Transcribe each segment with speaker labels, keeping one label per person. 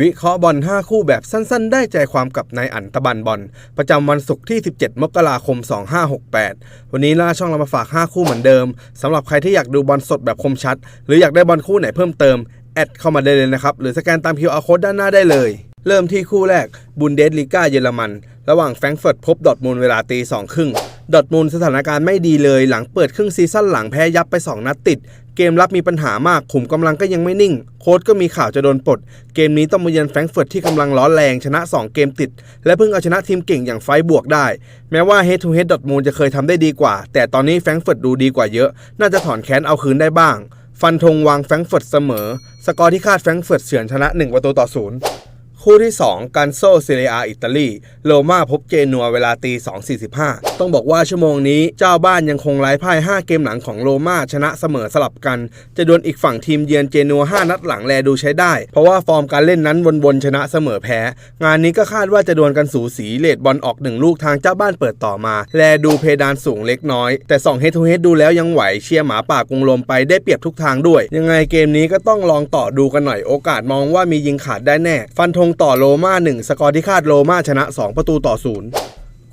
Speaker 1: วิเคราะห์บอล 5 คู่แบบสั้น ๆ ได้ใจความกับนายอันตะบันบอล ประจำวันศุกร์ที่ 17 มกราคม 2568 วันนี้ล่าช่องเรามาฝาก 5 คู่เหมือนเดิมสำหรับใครที่อยากดูบอลสดแบบคมชัด หรืออยากได้บอลคู่ไหนเพิ่มเติม แอดเข้ามาได้เลยนะครับ หรือสแกนตาม QR code ด้านหน้าได้เลย เริ่มที่คู่แรกบุนเดสลิก้าเยอรมัน ระหว่างแฟรงก์เฟิร์ตพบดอทมูลเวลาตีสองครึ่ง ดอทมูลสถานการณ์ไม่ดีเลยหลังเปิดครึ่งซีซั่นหลังแพ้ยับไป 2 นัดติด เกมรับมีปัญหามากขุมกำลังก็ยังไม่นิ่ง โค้ชก็มีข่าวจะโดนปลด เกมนี้ต้องมาเยือนแฟรงก์เฟิร์ตที่กำลังร้อนแรงชนะ 2 เกมติด และเพิ่งเอาชนะทีมเก่งอย่างไฟบวกได้ แม้ว่า Head to Head ดอทมูลจะเคยทำได้ดีกว่า แต่ตอนนี้แฟรงก์เฟิร์ตดูดีกว่าเยอะ น่าจะถอนแค้นเอาคืนได้บ้าง ฟันธงวางแฟรงก์เฟิร์ตเสมอ สกอร์ที่คาดแฟรงก์เฟิร์ตเฉือนชนะ1ประตูต่อศูนย์ คู่ที่ 2 กันโซเซเรียอิตาลีโรม่าพบเจนัวเวลาตี 2.45 ต้องบอกว่าชั่วโมงนี้เจ้าบ้านยังคงไร้พ่าย 5 เกมหลังของโรม่าชนะเสมอสลับกัน จะดวลอีกฝั่งทีมเยือนเจนัว 5 นัดหลังแลดูใช้ได้ เพราะว่าฟอร์มการเล่นนั้นวนๆชนะเสมอแพ้ งานนี้ก็คาดว่าจะดวลกันสูสีเลดบอลออกหนึ่งลูกทางเจ้าบ้านเปิดต่อมา แลดูเพดานสูงเล็กน้อย แต่2เฮดทูเฮดดูแล้วยังไหวเชียร์หมาป่ากรุงลมไปได้เปรียบทุกทางด้วย ยังไงเกมนี้ก็ต้องลองต่อดูกันหน่อยโอกาสมองว่ามียิงขาดได้แน่ ฟันธงต่อโรม่า 1 สกอร์ที่คาดโรม่าชนะ 2 ประตูต่อศูนย์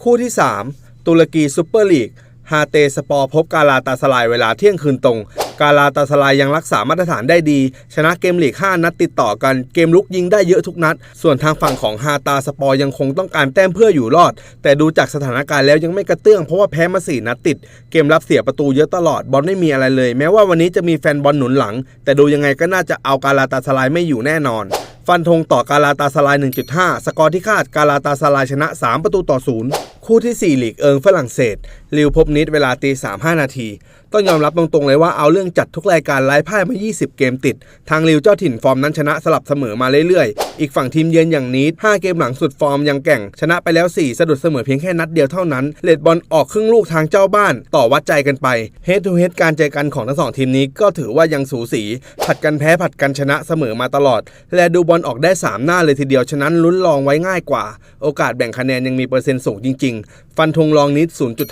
Speaker 1: คู่ที่ 3 ตุรกีซูเปอร์ลีกฮาเตสปอร์พบกาลาตาสลายเวลาเที่ยงคืนตรง กาลาตาสลายยังรักษามาตรฐานได้ดี ชนะเกมลีก 5 นัดติดต่อกัน เกมลุกยิงได้เยอะทุกนัด ส่วนทางฝั่งของฮาตาสปอร์ยังคงต้องการแต้มเพื่ออยู่รอด แต่ดูจากสถานการณ์แล้วยังไม่กระเตื้องเพราะว่าแพ้มา 4 นัดติด เกมรับเสียประตูเยอะตลอดบอลไม่มีอะไรเลย แม้ว่าวันนี้จะมีแฟนบอลหนุนหลัง แต่ดูยังไงก็น่าจะเอากาลาตาสลายไม่อยู่แน่นอน ฟันธงต่อกาลาตาสลาย 1.5 สกอร์ที่คาดกาลาตาสลายชนะ 3 ประตูต่อ 0 คู่ที่ 4 หลีกเอิงฝรั่งเศสลิวพบนิดเวลาตี3 5 นาทีต้องยอมรับตรงๆเลยว่าเอาเรื่องจัดทุกรายการไร้พ่ายมา 20 เกมติด ทางลิวเจ้าถิ่นฟอร์มนั้นชนะสลับเสมอมาเรื่อยๆ อีกฝั่งทีมเยือนอย่างนิด5เกมหลังสุดฟอร์มยังแก่ง ชนะไปแล้ว 4 สะดุดเสมอเพียงแค่นัดเดียวเท่านั้น เลดบอลออกครึ่งลูกทางเจ้าบ้าน ต่อวัดใจกันไป เฮดทูเฮดการเจอกันของทั้งสองทีมนี้ก็ถือว่ายังสูสี ผัดกันแพ้ผัดกันชนะเสมอมาตลอด และดูบอลออกได้ 3 หน้าเลยทีเดียว ฉะนั้นลุ้นลองไว้ง่ายกว่า โอกาสแบ่งคะแนนยังมีเปอร์เซ็นต์สูงจริง ๆ ฟันธงลองนิด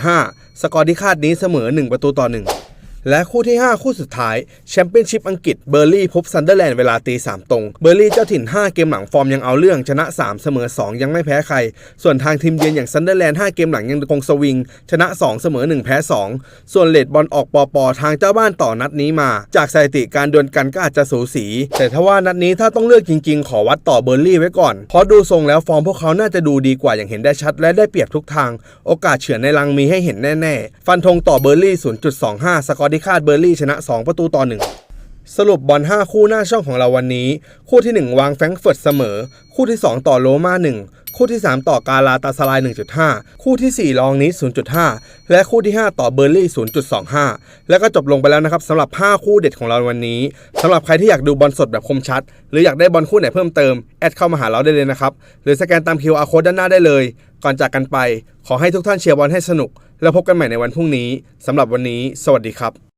Speaker 1: 0.5 สกอร์ที่คาดนี้เสมอ 1 ประตูต่อ 1 และคู่ที่ 5 คู่สุดท้ายแชมเปี้ยนชิพอังกฤษเบอร์ลี่พบซันเดอร์แลนด์เวลาตี3ตรง เบอร์ลี่เจ้าถิ่น 5 เกมหลังฟอร์มยังเอาเรื่องชนะ 3 เสมอ 2 ยังไม่แพ้ใคร ส่วนทางทีมเยือนอย่างซันเดอร์แลนด์5เกมหลังยังคงสวิง ชนะ 2 เสมอ 1 แพ้ 2 ส่วนเลดบอลออกปอปอทางเจ้าบ้านต่อนัดนี้มา จากสถิติการดวลกันก็อาจจะสูสี แต่ถ้าว่านัดนี้ถ้าต้องเลือกจริง ๆ ขอวัดต่อเบอร์ลี่ไว้ก่อนเพราะดูทรงแล้วฟอร์มพวกเขาน่าจะดูดีกว่าอย่างเห็นได้ชัด และได้เปรียบทุกทาง โอกาสเฉือนในรังมีให้เห็นแน่ๆฟันธงต่อเบอร์ลี่0.25 สกอร์ที่คาดเบอร์ลี่ชนะ 2 ประตูต่อ 1 สรุปบอล 5 คู่หน้าช่องของเราวันนี้ คู่ที่ 1 วางแฟรงก์เฟิร์ตเสมอ คู่ที่ 2 ต่อโรม่า1 คู่ที่ 3 ต่อกาลาตาสลาย 1.5 คู่ทีสี่4 ลองนิด0.5 และคู่ที่ 5 ต่อเบอร์ลี่ 0.25 แล้วก็จบลงไปแล้วนะครับสำหรับ 5 คู่เด็ดของเราวันนี้สำหรับใครที่อยากดูบอลสดแบบคมชัด หรืออยากได้บอลคู่ไหนเพิ่มเติมแอดเข้ามาหาเราได้เลยนะครับหรือสแกนตาม QR code ด้านหน้าได้เลย ก่อนจากกันไป ขอให้ทุกท่านเชียร์บอลให้สนุก แล้วพบกันใหม่ในวันพรุ่งนี้สำหรับวันนี้ สวัสดีครับ